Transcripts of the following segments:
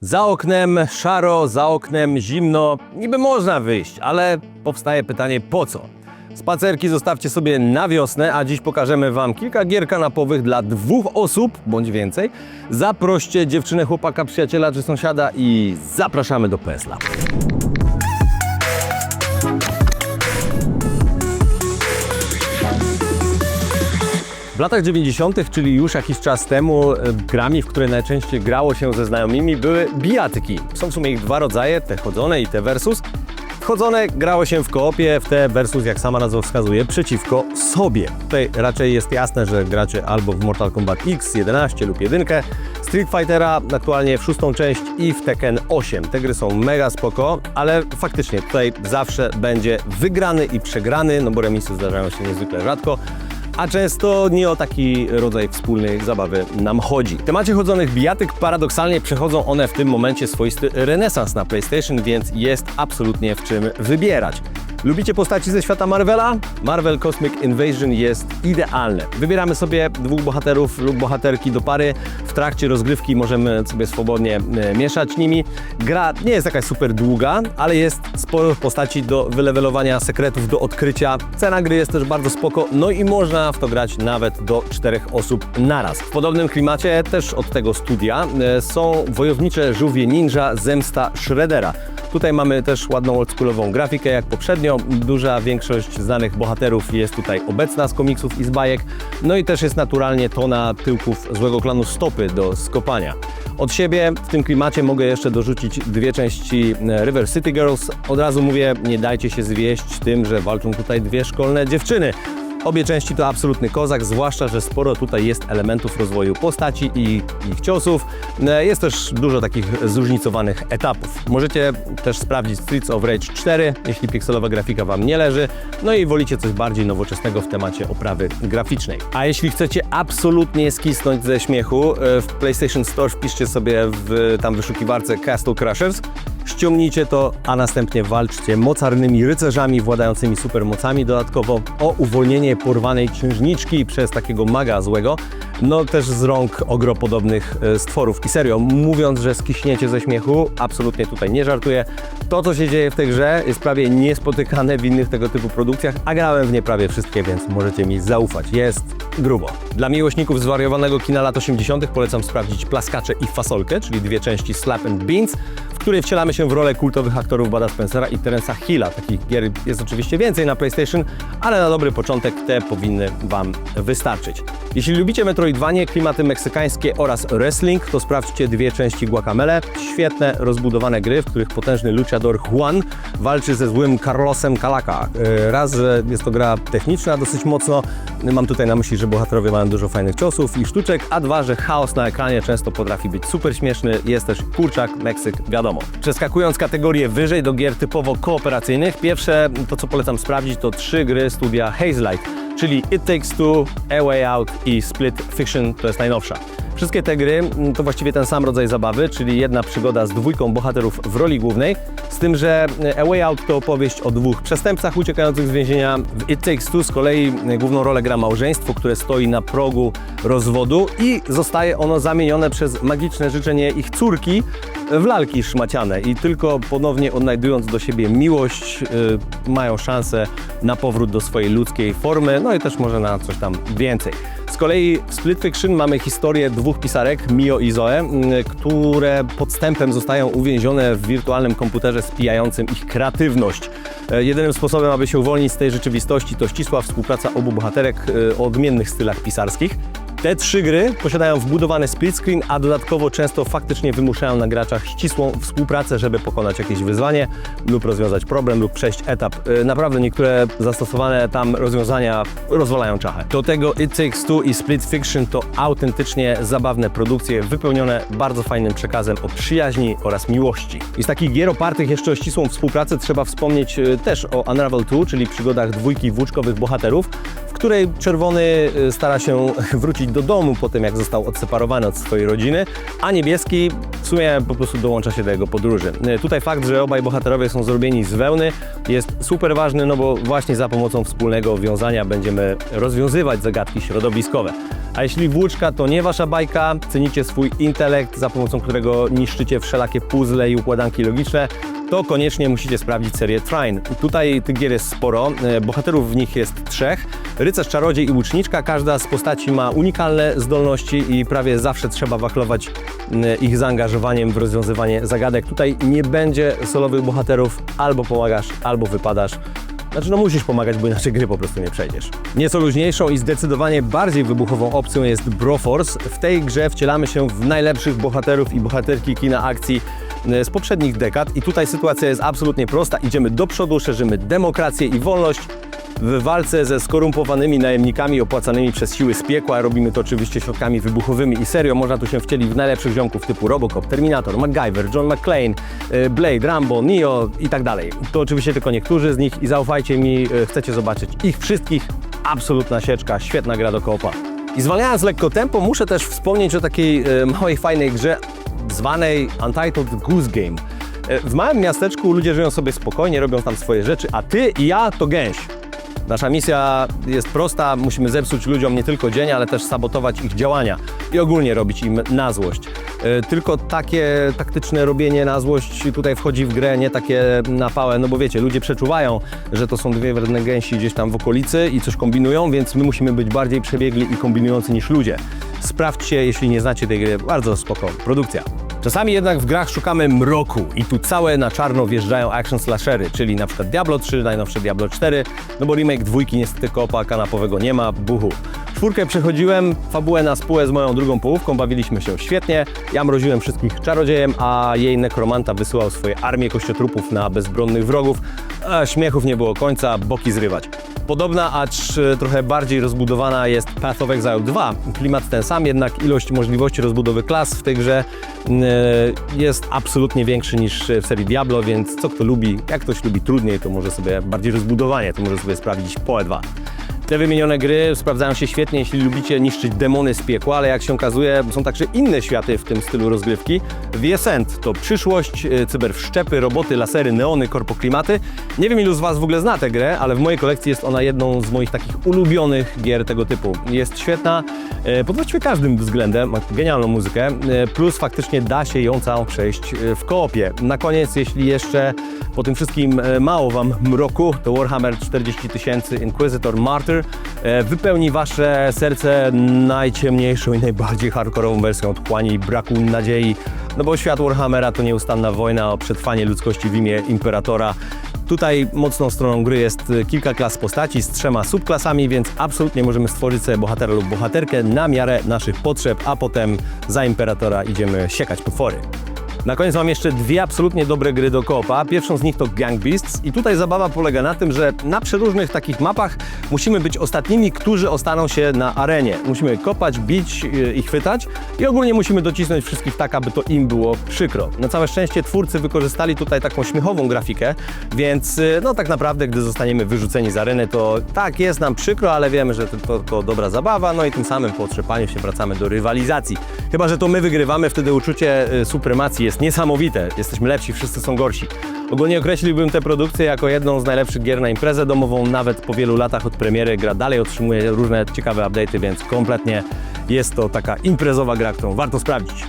Za oknem szaro, za oknem zimno, niby można wyjść, ale powstaje pytanie po co? Spacerki zostawcie sobie na wiosnę, a dziś pokażemy Wam kilka gier kanapowych dla dwóch osób, bądź więcej. Zaproście dziewczynę, chłopaka, przyjaciela czy sąsiada i zapraszamy do PSLA. W latach 90., czyli już jakiś czas temu, e, grami, w które najczęściej grało się ze znajomymi, były bijatyki. Są w sumie ich dwa rodzaje, te chodzone i te versus. Chodzone grało się w koopie, w te versus, jak sama nazwa wskazuje, przeciwko sobie. Tutaj raczej jest jasne, że gracie albo w Mortal Kombat X, 11 lub 1, Street Fightera, aktualnie w szóstą część i w Tekken 8. Te gry są mega spoko, ale faktycznie tutaj zawsze będzie wygrany i przegrany, no bo remisy zdarzają się niezwykle rzadko. A często nie o taki rodzaj wspólnej zabawy nam chodzi. W temacie chodzonych bijatyk paradoksalnie przechodzą one w tym momencie swoisty renesans na PlayStation, więc jest absolutnie w czym wybierać. Lubicie postaci ze świata Marvela? Marvel Cosmic Invasion jest idealne. Wybieramy sobie dwóch bohaterów lub bohaterki do pary. W trakcie rozgrywki możemy sobie swobodnie e, mieszać nimi. Gra nie jest jakaś super długa, ale jest sporo postaci do wylewelowania, sekretów do odkrycia. Cena gry jest też bardzo spoko, no i można w to grać nawet do czterech osób naraz. W podobnym klimacie też od tego studia e, są wojownicze żółwie ninja Zemsta Shreddera. Tutaj mamy też ładną oldschoolową grafikę jak poprzednio. Duża większość znanych bohaterów jest tutaj obecna z komiksów i z bajek. No i też jest naturalnie tona tyłków złego klanu stopy do skopania. Od siebie w tym klimacie mogę jeszcze dorzucić dwie części e, River City Girls. Od razu mówię, nie dajcie się zwieść tym, że walczą tutaj dwie szkolne dziewczyny. Obie części to absolutny kozak, zwłaszcza, że sporo tutaj jest elementów rozwoju postaci i ich ciosów. E, Jest też dużo takich zróżnicowanych etapów. Możecie też sprawdzić Streets of Rage 4, jeśli pikselowa grafika Wam nie leży, no i wolicie coś bardziej nowoczesnego w temacie oprawy graficznej. A jeśli chcecie absolutnie skisnąć ze śmiechu, e, w PlayStation Store wpiszcie sobie w tam wyszukiwarce Castle Crushers, ściągnijcie to, a następnie walczcie mocarnymi rycerzami władającymi supermocami. Dodatkowo o uwolnienie porwanej księżniczki przez takiego maga złego, no też z rąk ogropodobnych e, stworów. I serio, mówiąc, że skiśniecie ze śmiechu, absolutnie tutaj nie żartuję. To, co się dzieje w tej grze jest prawie niespotykane w innych tego typu produkcjach, a grałem w nie prawie wszystkie, więc możecie mi zaufać. Jest grubo. Dla miłośników zwariowanego kina lat 80. polecam sprawdzić Plaskacze i Fasolkę, czyli dwie części Slap and Beans, w której wcielamy się w rolę kultowych aktorów Bada Spencera i Terensa Hilla. Takich gier jest oczywiście więcej na PlayStation, ale na dobry początek te powinny Wam wystarczyć. Jeśli lubicie Metroidvanie, klimaty meksykańskie oraz wrestling, to sprawdźcie dwie części Guacamele. Świetne, rozbudowane gry, w których potężny luchador Juan walczy ze złym Carlosem Kalaka. E, Raz, że jest to gra techniczna dosyć mocno, mam tutaj na myśli, że bohaterowie mają dużo fajnych ciosów i sztuczek, a dwa, że chaos na ekranie często potrafi być super śmieszny, jest też kurczak, Meksyk, wiadomo. Przeskakując kategorię wyżej do gier typowo kooperacyjnych, pierwsze, to co polecam sprawdzić, to trzy gry studia Haze Light, czyli It Takes Two, A Way Out i Split Fiction, to jest najnowsza. Wszystkie te gry mm, to właściwie ten sam rodzaj zabawy, czyli jedna przygoda z dwójką bohaterów w roli głównej, z tym, że A Way Out to opowieść o dwóch przestępcach uciekających z więzienia. W It Takes Two z kolei główną rolę gra małżeństwo, które stoi na progu rozwodu i zostaje ono zamienione przez magiczne życzenie ich córki w lalki szmaciane i tylko ponownie odnajdując do siebie miłość y, mają szansę na powrót do swojej ludzkiej formy, no i też może na coś tam więcej. Z kolei w Split Fiction mamy historię dwóch pisarek, Mio i Zoe, które podstępem zostają uwięzione w wirtualnym komputerze spijającym ich kreatywność. E, Jedynym sposobem, aby się uwolnić z tej rzeczywistości, to ścisła współpraca obu bohaterek e, o odmiennych stylach pisarskich. Te trzy gry posiadają wbudowany split screen, a dodatkowo często faktycznie wymuszają na graczach ścisłą współpracę, żeby pokonać jakieś wyzwanie lub rozwiązać problem lub przejść etap. E, Naprawdę niektóre zastosowane tam rozwiązania rozwalają czachę. Do tego It Takes Two i Split Fiction to autentycznie zabawne produkcje wypełnione bardzo fajnym przekazem o przyjaźni oraz miłości. I z takich gier opartych jeszcze o ścisłą współpracę trzeba wspomnieć e, też o Unravel 2, czyli przygodach dwójki włóczkowych bohaterów, której czerwony y, stara się wrócić do domu po tym, jak został odseparowany od swojej rodziny, a niebieski w sumie po prostu dołącza się do jego podróży. Y, Tutaj fakt, że obaj bohaterowie są zrobieni z wełny jest super ważny, no bo właśnie za pomocą wspólnego wiązania będziemy rozwiązywać zagadki środowiskowe. A jeśli włóczka to nie wasza bajka, cenicie swój intelekt, za pomocą którego niszczycie wszelakie puzzle i układanki logiczne, to koniecznie musicie sprawdzić serię Trine. Tutaj tych gier jest sporo, e, bohaterów w nich jest trzech. Rycerz, czarodziej i łuczniczka. Każda z postaci ma unikalne zdolności i prawie zawsze trzeba wachlować m, ich zaangażowaniem w rozwiązywanie zagadek. Tutaj nie będzie solowych bohaterów, albo pomagasz, albo wypadasz. Znaczy, no musisz pomagać, bo inaczej gry po prostu nie przejdziesz. Nieco luźniejszą i zdecydowanie bardziej wybuchową opcją jest Broforce. W tej grze wcielamy się w najlepszych bohaterów i bohaterki kina akcji e, z poprzednich dekad i tutaj sytuacja jest absolutnie prosta. Idziemy do przodu, szerzymy demokrację i wolność. W walce ze skorumpowanymi najemnikami opłacanymi przez siły z piekła robimy to oczywiście środkami wybuchowymi i serio można tu się wcielić w najlepszych ziomków typu Robocop, Terminator, MacGyver, John McClane, e, Blade, Rambo, Neo i tak dalej. To oczywiście tylko niektórzy z nich i zaufajcie mi, e, chcecie zobaczyć ich wszystkich. Absolutna sieczka, świetna gra do koopa. I zwalniając lekko tempo, muszę też wspomnieć o takiej e, małej, fajnej grze zwanej Untitled Goose Game. E, W małym miasteczku ludzie żyją sobie spokojnie, robią tam swoje rzeczy, a ty i ja to gęś. Nasza misja jest prosta, musimy zepsuć ludziom nie tylko dzień, ale też sabotować ich działania i ogólnie robić im na złość. E, Tylko takie taktyczne robienie na złość tutaj wchodzi w grę, nie takie na pałę, no bo wiecie, ludzie przeczuwają, że to są dwie wredne gęsi gdzieś tam w okolicy i coś kombinują, więc my musimy być bardziej przebiegli i kombinujący niż ludzie. Sprawdźcie, jeśli nie znacie tej gry, bardzo spoko produkcja. Czasami jednak w grach szukamy mroku i tu całe na czarno wjeżdżają action slashery, czyli na przykład Diablo 3, najnowsze Diablo 4, no bo remake dwójki niestety kopa kanapowego nie ma, buchu. Czwórkę przechodziłem, fabułę na spółę z moją drugą połówką, bawiliśmy się świetnie, ja mroziłem wszystkich czarodziejem, a jej nekromanta wysyłał swoje armie kościotrupów na bezbronnych wrogów, a śmiechów nie było końca, boki zrywać. Podobna, acz e, trochę bardziej rozbudowana jest Path of Exile 2. Klimat ten sam, jednak ilość możliwości rozbudowy klas w tej grze e, jest absolutnie większy niż w serii Diablo, więc co kto lubi, jak ktoś lubi trudniej, to może sobie bardziej rozbudowanie, to może sobie sprawdzić PoE 2. Te wymienione gry sprawdzają się świetnie, jeśli lubicie niszczyć demony z piekła, ale jak się okazuje, są także inne światy w tym stylu rozgrywki. Ascent to przyszłość, e, cyberwszczepy, roboty, lasery, neony, korpoklimaty. Nie wiem ilu z Was w ogóle zna tę grę, ale w mojej kolekcji jest ona jedną z moich takich ulubionych gier tego typu. Jest świetna e, pod właściwie każdym względem, ma genialną muzykę, e, plus faktycznie da się ją całą przejść w koopie. Na koniec, jeśli jeszcze po tym wszystkim mało Wam mroku, to Warhammer 40 tysięcy Inquisitor Martyr e, wypełni Wasze serce najciemniejszą i najbardziej hardkorową wersją otchłani i braku nadziei, no bo świat Warhammera to nieustanna wojna o przetrwanie ludzkości w imię Imperatora. Tutaj mocną stroną gry jest kilka klas postaci z trzema subklasami, więc absolutnie możemy stworzyć sobie bohatera lub bohaterkę na miarę naszych potrzeb, a potem za Imperatora idziemy siekać potwory. Na koniec mam jeszcze dwie absolutnie dobre gry do koopa. Pierwszą z nich to Gang Beasts i tutaj zabawa polega na tym, że na przeróżnych takich mapach musimy być ostatnimi, którzy ostaną się na arenie. Musimy kopać, bić yy, i chwytać i ogólnie musimy docisnąć wszystkich tak, aby to im było przykro. Na całe szczęście twórcy wykorzystali tutaj taką śmiechową grafikę, więc yy, no tak naprawdę, gdy zostaniemy wyrzuceni z areny, to tak, jest nam przykro, ale wiemy, że to, to, to dobra zabawa, no i tym samym po otrzepaniu się wracamy do rywalizacji. Chyba, że to my wygrywamy, wtedy uczucie yy, supremacji jest niesamowite. Jesteśmy lepsi, wszyscy są gorsi. Ogólnie określiłbym tę produkcję jako jedną z najlepszych gier na imprezę domową, nawet po wielu latach od premiery. Gra dalej otrzymuje różne ciekawe update'y, więc kompletnie jest to taka imprezowa gra, którą warto sprawdzić.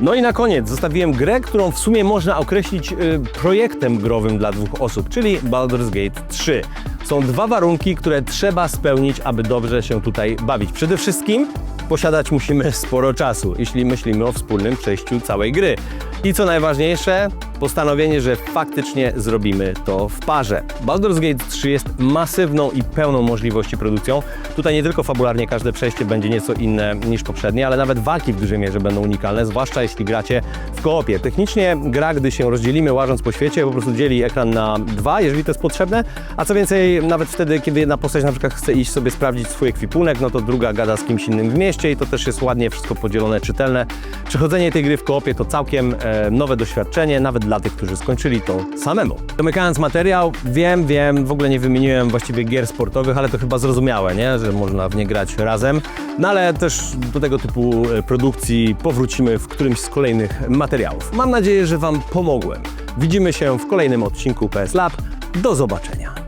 No i na koniec zostawiłem grę, którą w sumie można określić y, projektem growym dla dwóch osób, czyli Baldur's Gate 3. Są dwa warunki, które trzeba spełnić, aby dobrze się tutaj bawić. Przede wszystkim posiadać musimy sporo czasu, jeśli myślimy o wspólnym przejściu całej gry. I co najważniejsze, postanowienie, że faktycznie zrobimy to w parze. Baldur's Gate 3 jest masywną i pełną możliwości produkcją. Tutaj nie tylko fabularnie każde przejście będzie nieco inne niż poprzednie, ale nawet walki w dużej mierze będą unikalne, zwłaszcza jeśli gracie w koopie. Technicznie gra, gdy się rozdzielimy łażąc po świecie, po prostu dzieli ekran na dwa, jeżeli to jest potrzebne, a co więcej, nawet wtedy, kiedy jedna postać na przykład chce iść sobie sprawdzić swój ekwipunek, no to druga gada z kimś innym w mieście i to też jest ładnie wszystko podzielone, czytelne. Przechodzenie tej gry w koopie to całkiem e, nowe doświadczenie, nawet dla tych, którzy skończyli to samemu. Domykając materiał, wiem, wiem, w ogóle nie wymieniłem właściwie gier sportowych, ale to chyba zrozumiałe, nie? że można w nie grać razem. No ale też do tego typu e, produkcji powrócimy w którymś z kolejnych materiałów. Mam nadzieję, że Wam pomogłem. Widzimy się w kolejnym odcinku PS Lab. Do zobaczenia.